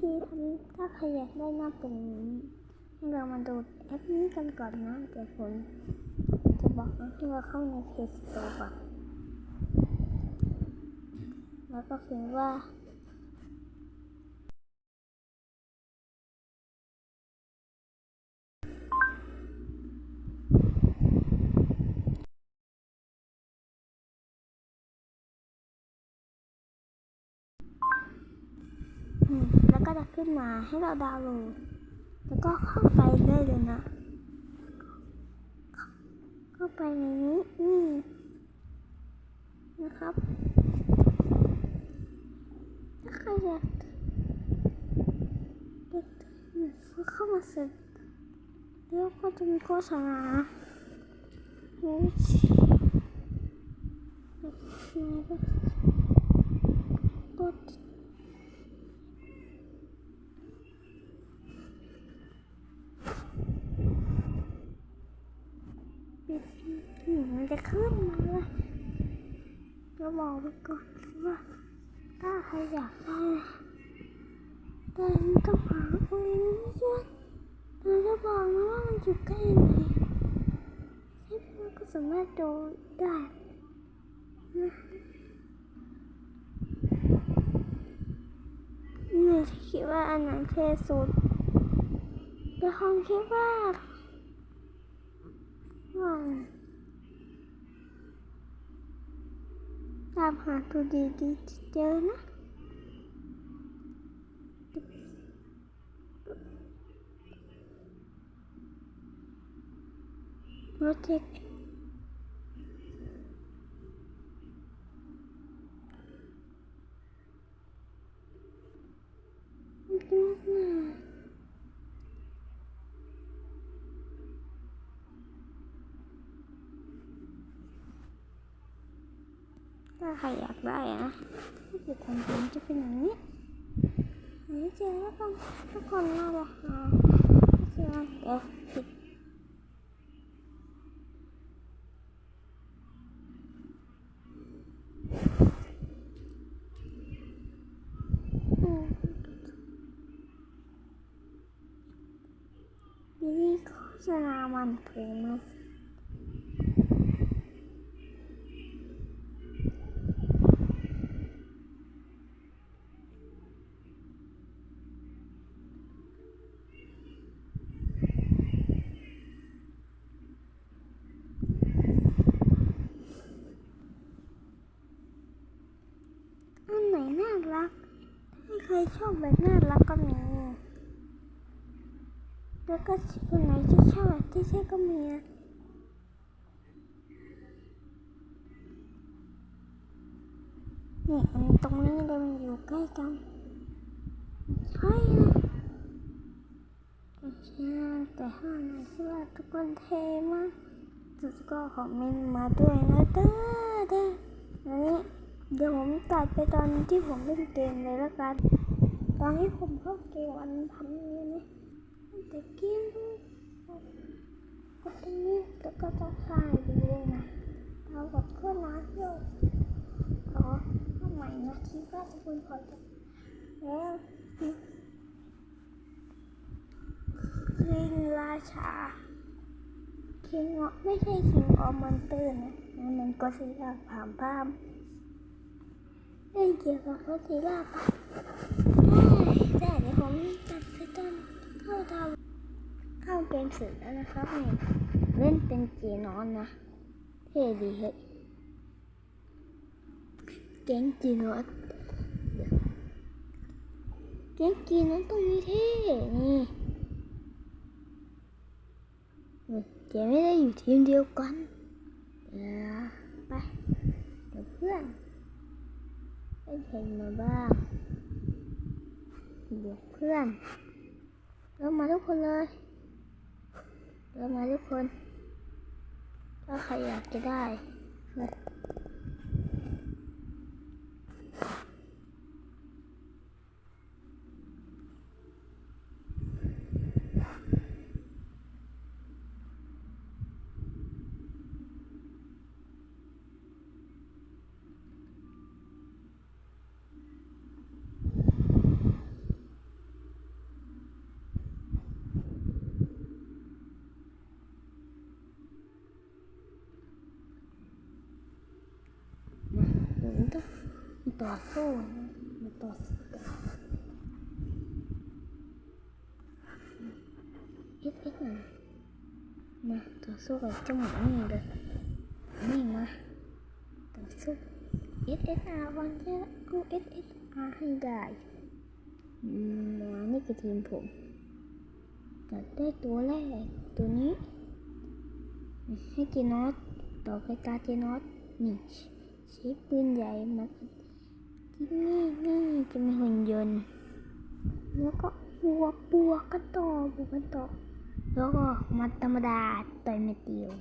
ธีทำถ้าใครอยากได้หน้าเป็นอย่างนี้ให้เรามาดูแอปนี้กันก่อนนะเดี๋ยวผมจะบอกนะให้เราเข้าในเพจโตร์ก่อนแล้วก็คือว่า ก็จะขึ้นมาให้เราดาวน์โหลด แล้วก็เข้าไปได้เลยนะ เข้าไปในนี้นี่นะครับ ถ้าใครอยากเด็กก็เข้ามาเสร็จแล้วก็จะมีโฆษณาวิธีกด ปิดหนู มันจะขึ้นมาเลยก็บอกไว้ก่อนว่าถ้าใครอยากได้แต่ต้องหาคนนี้ด้วยเราจะบอกนะว่ามันอยู่ใกล้ไหนใช่ไหมก็สามารถดูได้นะนี่คิดว่าอันนั้นเท่สุดแต่คงคิดว่าว่าตามหาตัวดีๆจะเจอนะรถเทคดูนะ ถ้า ใครอยากได้นะก็คือของผมจะเป็นอย่างนี้อันนี้เจอแล้วกันทุกคนน่าจะหาเจอเดี๋ยวปิดอืมนี่โฆษณามันเกินมา อันไหนน่ารัก ถ้า ใครชอบแบบน่ารักก็มี แล้วก็คนไหนที่ชอบแบบที่ใช่ก็มีนะนี่อันตรงนี้เลยมันอยู่ใกล้กันใช่นะแต่ใช่แต่ห้าไหนที่ว่าทุกคนเทมากสุดก็คอมเมนต์มาด้วยนะเด้อเด้ออันนี้ เดี๋ยวผมตัดไปตอนที่ผมเล่นเกมเลยละกัน ตอนที่ผมเข้าเกมวันพันนี้นะแต่เกมกดตรงนี้แล้วก็จะถ่ายดูเลยนะเรากดเครื่องน้ำเยอะขอทำใหม่นะคิดว่าทุกคนพอจะแล้วคิงราชาคิงไม่ใช่คิงออมมันเตอร์นะมันก็สีลาผามพาม เล่นเกี่ยวกับพระศิลาปะได้เดี๋ยวผมตัดไปตอนเข้าทำเข้าเกมสร็จแล้วนะครับนี่เล่นเป็นเจนอนนะเท่ดีเฮ้ยเก่งจีนอนเก่งจีนอนตรงนี้เท่นี่นี่เกมไม่ได้อยู่ทีมเดียวกันเดี๋ยวไปเดี๋ยวเพื่อน ได้เห็นมาบ้างเดี๋ยวเพื่อนเรามาทุกคนเลยเรามาทุกคน ถ้าใครอยากจะได้ ต่อสู้นะมาต่อสู้กันเอ็ดเอ็ดนะมาต่อสู้กับเจ้าหมูนี่เลยนี่มาต่อสู้เอ็ดเอ็ดอาร์วันจะเอาเอ็ดเอ็ดอาร์ให้ได้อืมมานี่คือทีมผมจัดได้ตัวแรกตัวนี้ให้เจนอสต่อไปตาเจนอสนี่ใช้ปืนใหญ่มาที่ นี่นี่จะมีหุ่นยนต์ แล้วก็บวกบวกกันต่อบวกกันต่อ แล้วก็มาธรรมดาต่อยเม็ดเดียว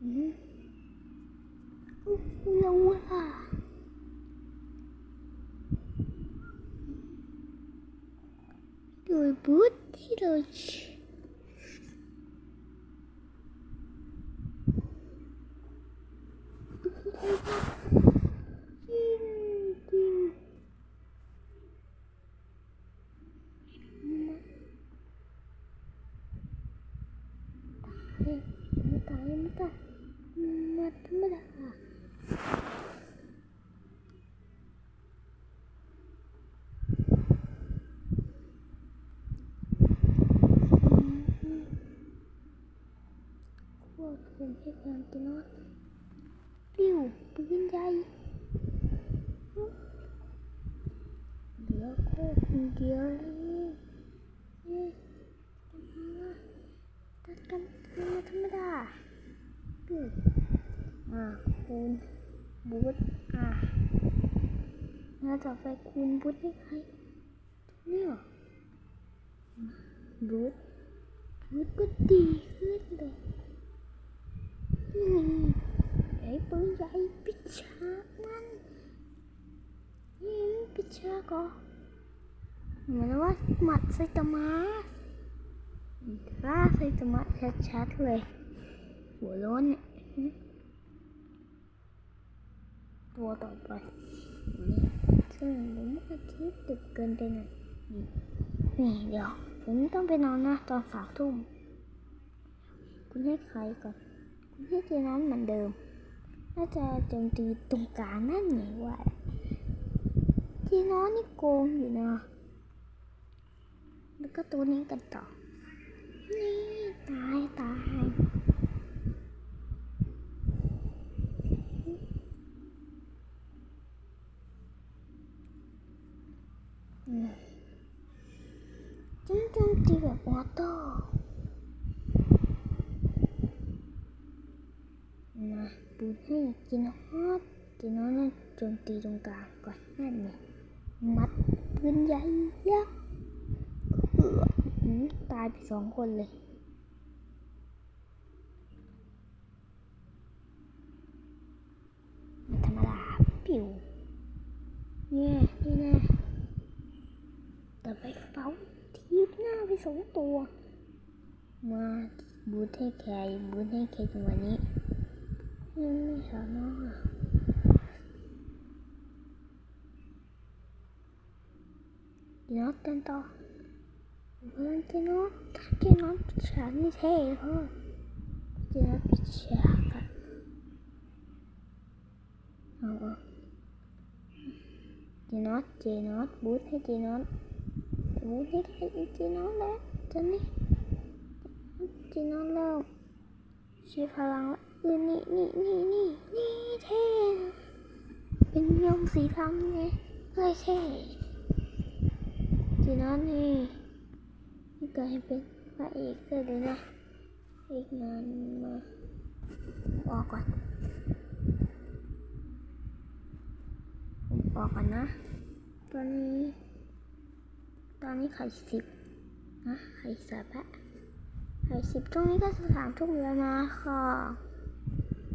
อืมเราล่ะโดยบูธที่เรา จริงจริงไม่ตายไม่ตายมาธรรมดาโคตรเป็นเหตุการณ์ที่นอดปิ้วปืนใหญ่เหลือโคตรคนเดียวเลยนี่ตัดกันมาธรรมดาเกิดอ่าคูณบูทอ่าแล้วต่อไปคูณบูทให้ใครเนี่ยเหรอบูทบูทก็ดีขึ้นเลย ไอ้ปืนใหญ่ปิดฉากมันนี่ปิดเชือกเหรอเหมือนว่าหมัดไซตามะร่าไซตามะชัดๆเลย หัวล้นเนี่ยตัวต่อไปนี่ซึ่งผมอาทิตย์ดึกเกินไปหน่อยนี่เดี๋ยว ผมต้องไปนอนนะ ตอนสามทุ่มคุณให้ใครก่อน คุณให้นเหมือนเดิมน่าจะโจมตีตรงกลางนั่นไงวะที่น้องนี่โกงอยู่นะ แล้วก็ตัวนี้กันต่อ นี่ตายตายอืมฉันโจมตีแบบออโต้มา ปูให้กินฮอตกินน้องนั่นโจมตีตรงกลางก่อนนั่นไงมัดปืนใหญ่ยักษ์เอือหือตายไปสองคนเลยธรรมดาปิวเนี่ยนี่นะแต่ไปเป๋าทีบหน้าไปสองตัว มาบูทให้แคร์บูทให้แคร์จังวะนี้ ออะเดี๋ยวกันต่อเพื่อนที่น้องที่น้องปิดฉากนี่เท่เพราะเจอปิดฉากอะเอาเอาเจ นอตเจนอตบูทให้เจนอตบูทให้ใครเจนอตแล้วตอนนี้เจนอตแล้วใช้พลังละเออนี่นี่นี่นี่นี่เท่เป็นยมสีดำไงเลยเท่ทีนั้นนี่นี่กลายเป็นพระเอกเลยนะอีกนานมาออกก่อนผมออกก่อนนะ ตอนนี้ ตอนนี้ไข่สิบนะไข่สับละไข่สิบตรงนี้ก็สามทุ่มแล้วนะค่ะ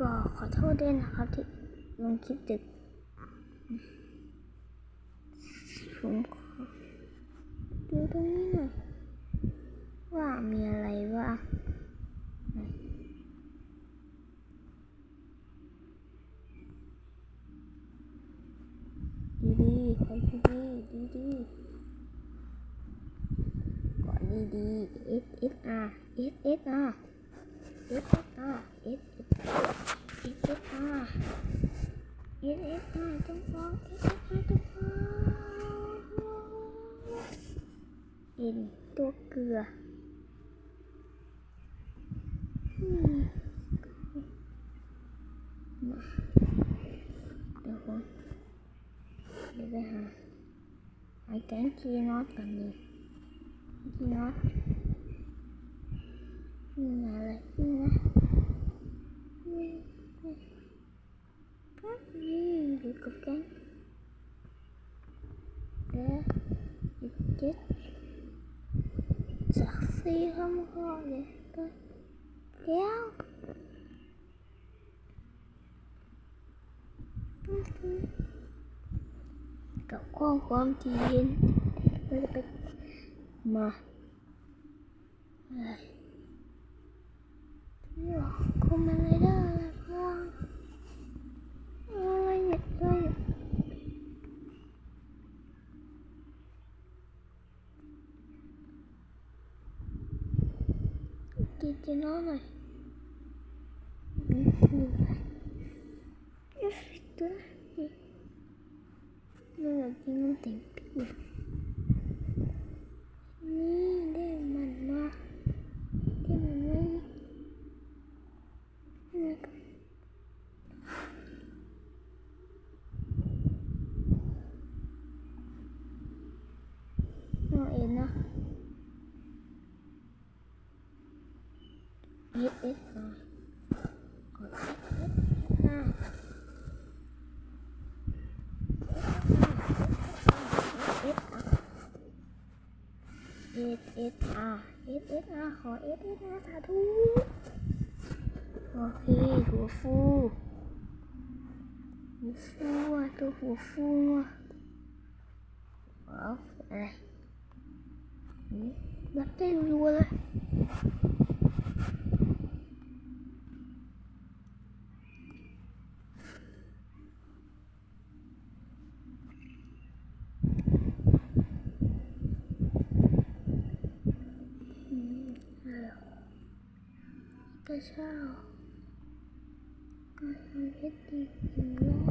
ก็ขอโทษด้วยนะครับที่ลงคลิปดึก ผมขอดูตรงนี้หน่อย ว่ามีอะไรบ้าดีดีๆขอดีดีดีดีก่อนดีดี S S R S S R S S R S อีกทีค่ะอีกทีค่ะทุกคนอีกทีค่ะทุกคนอินตัวเกลือเดี๋ยวผมเะไปหาหาแกงคีน็อตกันดีคีน็อตนี่อะไรนี่นะ giữ cục cán để chết sạc không có để kéo cậu con của ông chị Hiên mà Rồi. Không mang lấy não, mãe. Eu estou aqui. Não, aqui não tem pia. SSA SSA à, à, hỏi SSA thả thú Ok của phu. Của phu à tôi của phu à. Đó này. Đặt tay luôn luôn sao? Con không biết đi tìm lo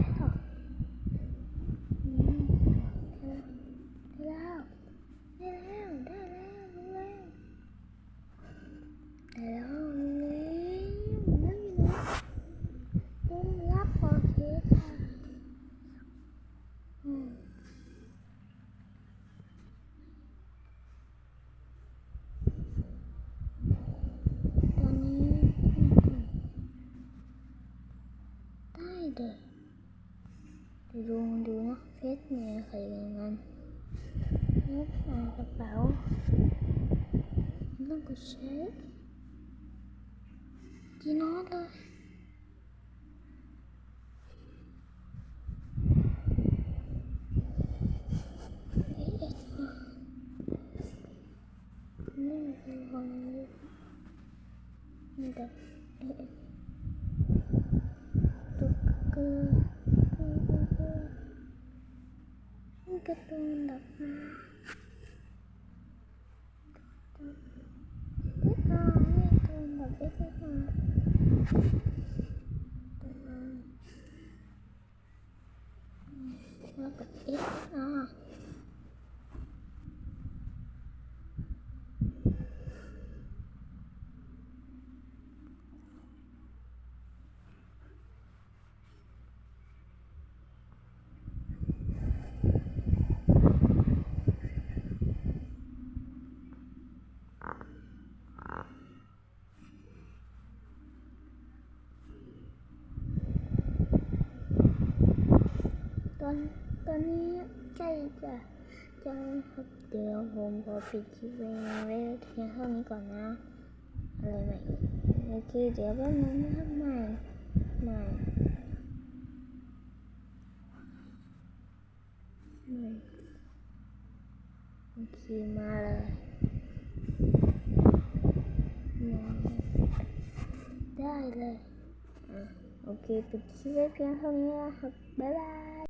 bentar ke, ke ketunduk S S S R ช่จ้ะจ้าครับเดี๋ยวผมขอปิดคลิปไว้ไว้เพียงเท่านี้ก่อนนะ อะไรใหม่โอเคเดี๋ยวแป๊บนึงนะครับใหม่ใหม่ใหม่โอเคมาเลยมาได้เลยอะโอเคปิดคลิปไว้เพียงเท่านี้นะครับบ๊ายบาย